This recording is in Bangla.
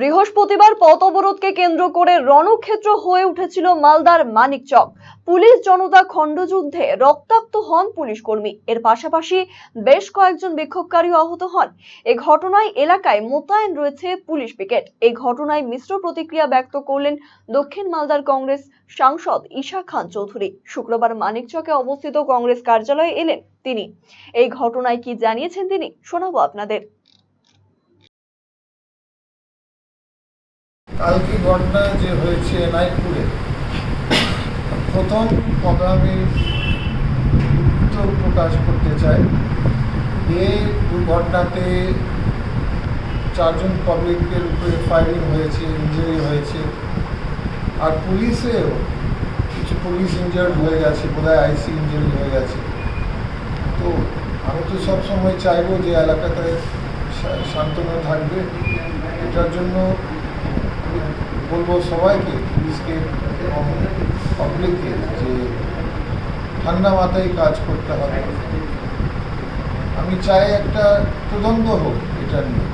বৃহস্পতিবার পথ অবরোধকে কেন্দ্র করে রণক্ষেত্র হয়ে উঠেছিল মালদার মানিকচক। পুলিশ জনতা খণ্ডযুদ্ধে রক্তাক্ত হন পুলিশ কর্মী এর পাশাপাশি বেশ কয়েকজন বিক্ষোভকারী আহত হন। এ ঘটনায় এলাকায় মোতায়েন রয়েছে পুলিশ পিকেট। এই ঘটনায় মিশ্র প্রতিক্রিয়া ব্যক্ত করলেন দক্ষিণ মালদার কংগ্রেস সাংসদ ঈশা খান চৌধুরী। শুক্রবার মানিকচকে অবস্থিত কংগ্রেস কার্যালয়ে এলেন তিনি। এই ঘটনায় কি জানিয়েছেন তিনি, শোনাবো আপনাদের। কালকে ঘটনা যে হয়েছে নাইটপুরে, প্রথম কথা প্রকাশ করতে চাই এই দুর্ঘটনাতে চারজন পাবলিকের উপরে ফায়ারিং হয়েছে ইঞ্জুরি হয়েছে। আর পুলিশেও কিছু পুলিশ ইনজার্ড হয়ে গেছে, বোধহয় আইসি ইঞ্জুরি হয়ে গেছে। তো আমি তো সবসময় চাইব যে এলাকাতে শান্তনা থাকবে। এটার জন্য বলব সবাইকে, পুলিশকে এবং পাবলিককে যে ঠান্ডা মাথায় কাজ করতে হবে। আমি চাই একটা তদন্ত হোক এটা নিয়ে।